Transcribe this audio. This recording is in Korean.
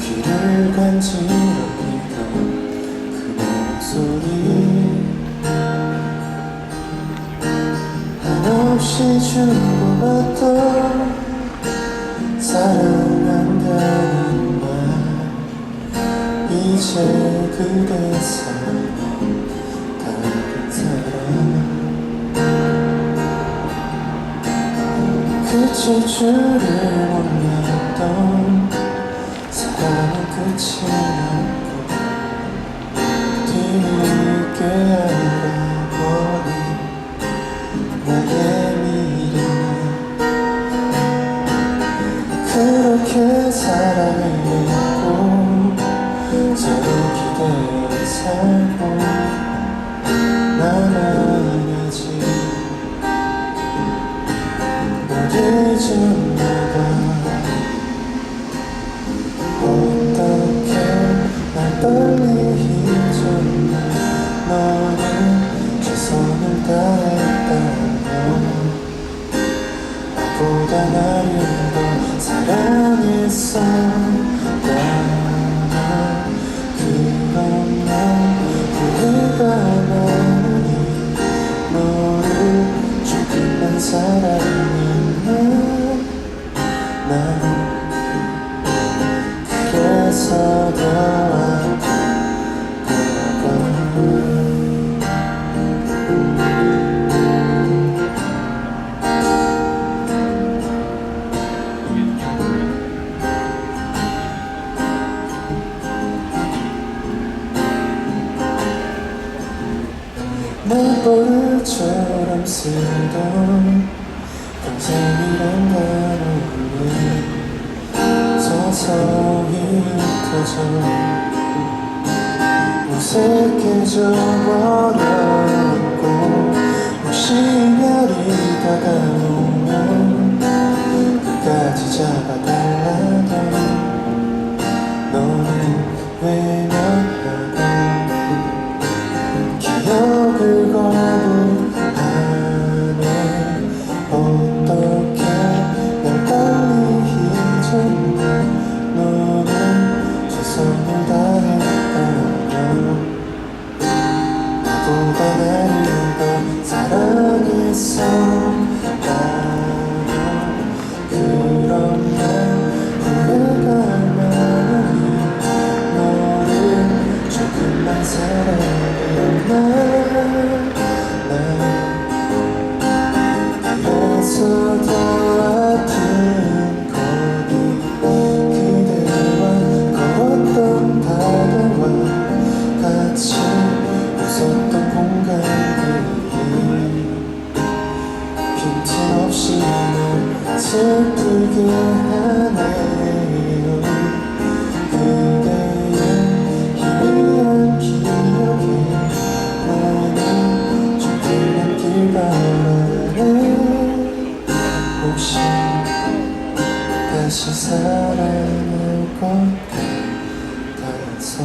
귀를 간지럽히던 그 목소리 한없이 주고받던 사랑한다는 말 이제 그대 사 그칠 줄을 몰랐던 사랑은 끝이 났고 뒤늦게 알아버린 나의 미래는 그렇게 사랑을 했고 서로 기대어 살고 난아 최선을 다했다며 나보다 나를 내 버릇처럼 쓰던 평생이란 단어를 서서히 흩어져 어색해져 버렸고 혹시 별이 다가오면 끝까지 잡아달라던 너는 외 최선을 다했다며 나보다 나를 더 사랑했어 슬프게 하네요? 그대의 희미한 기억이 나는 조금 남길 바라네 혹시 다시 사랑할 것 같아서?